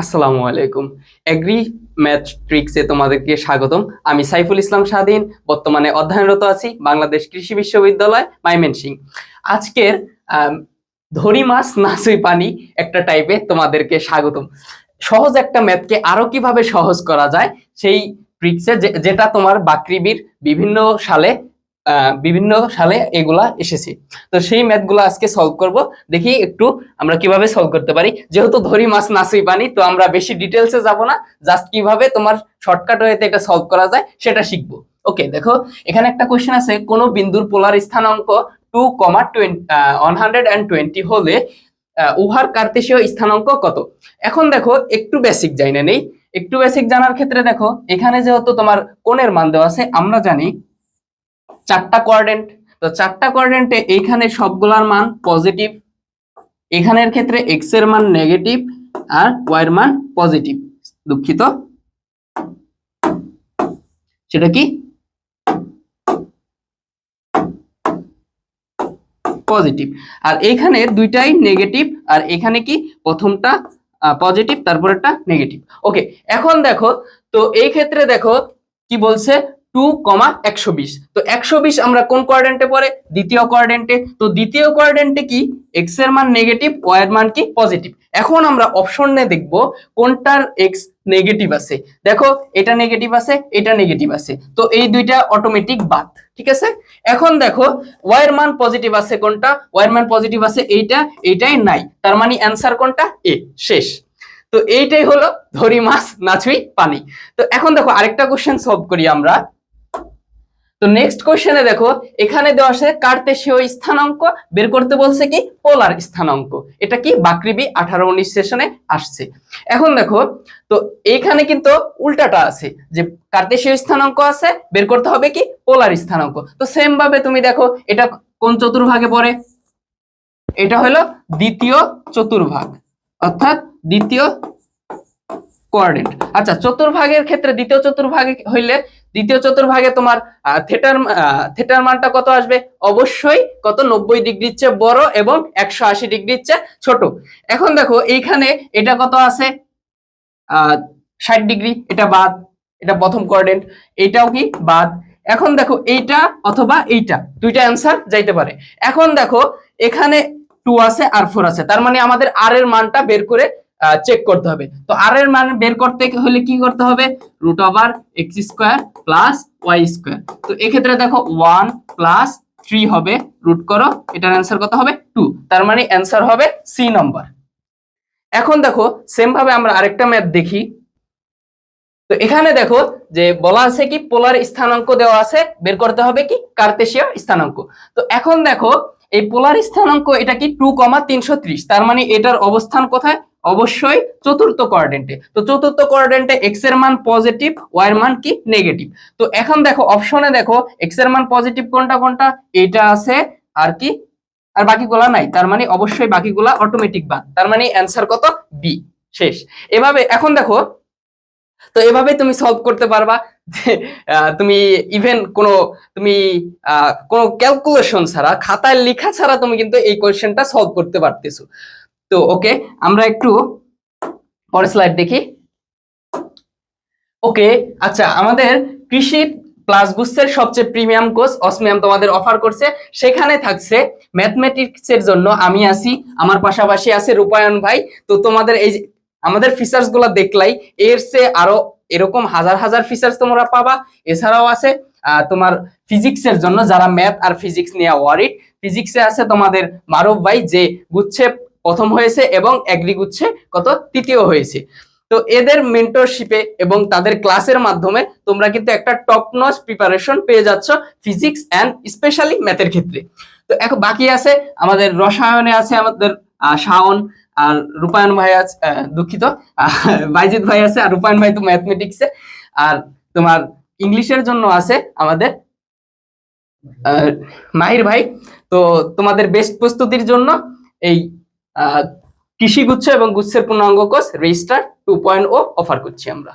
আসসালামু আলাইকুম। Agri math ট্রিক্সে তোমাদেরকে স্বাগতম। আমি সাইফুল ইসলাম স্বাধীন, বর্তমানে অধ্যয়নরত আছি বাংলাদেশ কৃষি বিশ্ববিদ্যালয় মাইমেন সিং আজকের ধরি মাছ নাচুই পানি একটা টাইপে তোমাদেরকে স্বাগতম। সহজ একটা ম্যাথকে আরও কীভাবে সহজ করা যায়, সেই ট্রিক্সে যেটা তোমার বাকৃবির বিভিন্ন সালে বিভিন্ন সালে এগুলা এসেছে। তো সেই ম্যাথগুলো আজকে সলভ করব। দেখি একটু আমরা কীভাবে সলভ করতে পারি। যেহেতু ধরি মাছ নাচুই পানি, তো আমরা বেশি ডিটেলসে যাব না। জাস্ট কীভাবে তোমার শর্টকাট ওয়েতে এটা সলভ করা যায়, সেটা শিখব। ওকে দেখো, এখানে একটা কোশ্চেন আছে। কোন বিন্দুর পোলার স্থানাঙ্ক টু কমা টোয়েন্টি হলে উহার কার্তেশীয় স্থানাঙ্ক কত? এখন দেখো, একটু বেসিক জানি নেই। একটু বেসিক জানার ক্ষেত্রে দেখো, এখানে যেহেতু তোমার কোণের মান দেওয়া আছে, আমরা জানি চারটা কোয়ার্ডেন্ট তো চারটা কোয়ার্ডেন্টে এইখানে সবগুলার মান পজিটিভ এখানের ক্ষেত্রে এক্সের মান নেগেটিভ আর ওয়াই এর মান পজিটিভ দুঃখিত। সেটা কি? পজিটিভ আর এইখানে দুইটাই নেগেটিভ আর এখানে কি? প্রথমটা পজিটিভ তারপরেরটা নেগেটিভ ওকে এখন দেখো, তো এই ক্ষেত্রে দেখো, কি বলছে? টু কমা একশো বিশ। তো একশো বিশ আমরা কোন কোয়ার্ডেন্টে পড়ে? দ্বিতীয় কোয়ার্ডেন্টে তো দ্বিতীয় কোয়ার্ডেন্টে কি? এক্সের মান নেগেটিভ ওয়াই এর মান কি? পজিটিভ এখন আমরা অপশনে দেখব কোনটার এক্স নেগেটিভ আছে। দেখো, এটা নেগেটিভ আছে, এটা নেগেটিভ আছে। তো এই দুইটা অটোমেটিক বাদ, ঠিক আছে? এখন দেখো ওয়াই মান পজিটিভ আছে কোনটা? ওয়াই এর মান পজিটিভ আছে এইটা, এইটাই নাই। তার মানে অ্যান্সার কোনটা? এ শেষ। তো এইটাই হলো ধরি মাছ, নাচুই, পানি। তো এখন দেখো, আরেকটা কোশ্চেন সলভ করি আমরা। তো নেক্সট কোশ্চেনে দেখো, এখানে দেওয়া আছে কার্তেশীয় স্থানাঙ্ক, বের করতে বলছে কি? পোলার স্থানাঙ্ক। এটা কি? বাকৃবি আঠারো উনিশ সেশনে আসছে। এখন দেখো, তো এইখানে কিন্তু উল্টাটা আছে, যে কার্তেশীয় স্থানাঙ্ক আছে, বের করতে হবে কি? পোলার স্থানাঙ্ক। তো সেম ভাবে তুমি দেখো, এটা কোন চতুর্ভাগে পড়ে? এটা হলো দ্বিতীয় চতুর্ভাগ, অর্থাৎ দ্বিতীয় কোয়ার্ডেন্ট। আচ্ছা চতুর্ভাগের ক্ষেত্রে দ্বিতীয় চতুর্ভাগে হইলে দ্বিতীয় চতুর্ভাগে তোমার থেটার থেটার মানটা কত আসবে? অবশ্যই কত? নব্বই ডিগ্রির চেয়ে বড় এবং একশো আশি ডিগ্রির চেয়ে ছোট। এখন দেখো, এইখানে এটা কত আছে? আহ ষাট ডিগ্রি, এটা বাদ, এটা প্রথম কোয়ার্ডেন্ট এটাও কি? বাদ। এখন দেখো, এইটা অথবা এইটা, দুইটা অ্যান্সার যাইতে পারে। এখন দেখো, এখানে টু আছে আর ফোর আছে, তার মানে আমাদের আর এর মানটা বের করে চেক করতে হবে। তো আর এর মান বের করতে হলে কি করতে হবে? Root over X square plus Y square তো এক্ষেত্রে দেখো ওয়ান প্লাস থ্রি হবে রুট করো, এটার অ্যান্সার কত হবে? টু তার মানে অ্যান্সার হবে সি নম্বর এখন দেখো সেম ভাবে আমরা আরেকটা ম্যাথ দেখি। তো এখানে দেখো যে বলা আছে কি পোলার স্থানাঙ্ক দেওয়া আছে, বের করতে হবে কি কার্তেশীয় স্থানাঙ্ক। তো এখন দেখো, এই পোলার স্থানাঙ্ক এটা কি টু কমা তিনশো ত্রিশ, তার মানে এটার অবস্থান কোথায়? অবশ্যই চতুর্থ কোয়ার্ডেন্টে তো চতুর্থ কোয়ার্ডেন্টে এক্সের মান পজিটিভ ওয়াই এর মান কি? নেগেটিভ তো এখন দেখো অপশনে দেখো এক্সের মান পজিটিভ কোনটা কোনটা? এটা আছে, আর কি? আর বাকিগুলা নাই। তার মানে অবশ্যই বাকিগুলা অটোমেটিক বাদ। তার মানে অ্যান্সার কত? বি শেষ। এভাবে, এখন দেখো, তো এভাবে তুমি সলভ করতে পারবা। তুমি ইভেন কোনো, তুমি কোনো ক্যালকুলেশন ছাড়া, খাতায় লেখা ছাড়া তুমি কিন্তু এই কোয়েশ্চেনটা সলভ করতে পারতেছো। তো, ওকে, আমরা একটু পরের স্লাইড দেখি। ওকে আচ্ছা আমাদের কৃষি প্লাস গুচ্ছের সবচেয়ে প্রিমিয়াম কোর্স অসমিয়াম তোমাদের অফার করছে। সেখানে থাকছে ম্যাথমেটিক্স এর জন্য আমি আছি, আমার পাশাপাশি আছে রূপায়ণ ভাই। তো তোমাদের এই আমাদের ফিচার্সগুলো দেখলাই, এর চেয়ে আরও এরকম হাজার হাজার ফিচার্স তোমরা পাবা। এছাড়াও আছে তোমার ফিজিক্স এর জন্য যারা ম্যাথ আর ফিজিক্স নিয়ে ওয়ারিড ফিজিক্সে আছে তোমাদের মারব ভাই, যে গুচ্ছে প্রথম হয়েছে এবং এগ্রি গুচ্ছে কত? তৃতীয় হয়েছে। তো এদের মেন্টরশিপে এবং তাদের ক্লাসের মাধ্যমে তোমরা কিন্তু একটা টপ নচ প্রিপারেশন পেয়ে যাচ্ছ ফিজিক্স অ্যান্ড স্পেশালি ম্যাথের ক্ষেত্রে। তো এখন বাকি আছে আমাদের রসায়নে আছে আমাদের শাওন, আর রূপায়ণ ভাই আছে দুঃখিত। বাইজিৎ ভাই আছে আর রূপায়ণ ভাই তো ম্যাথমেটিক্সে আর তোমার ইংলিশের জন্য আছে আমাদের মাহির ভাই। তো তোমাদের বেস্ট প্রস্তুতির জন্য এই কৃষি গুচ্ছ এবং গুচ্ছের পূর্ণাঙ্গ course register two point O offer করছি আমরা।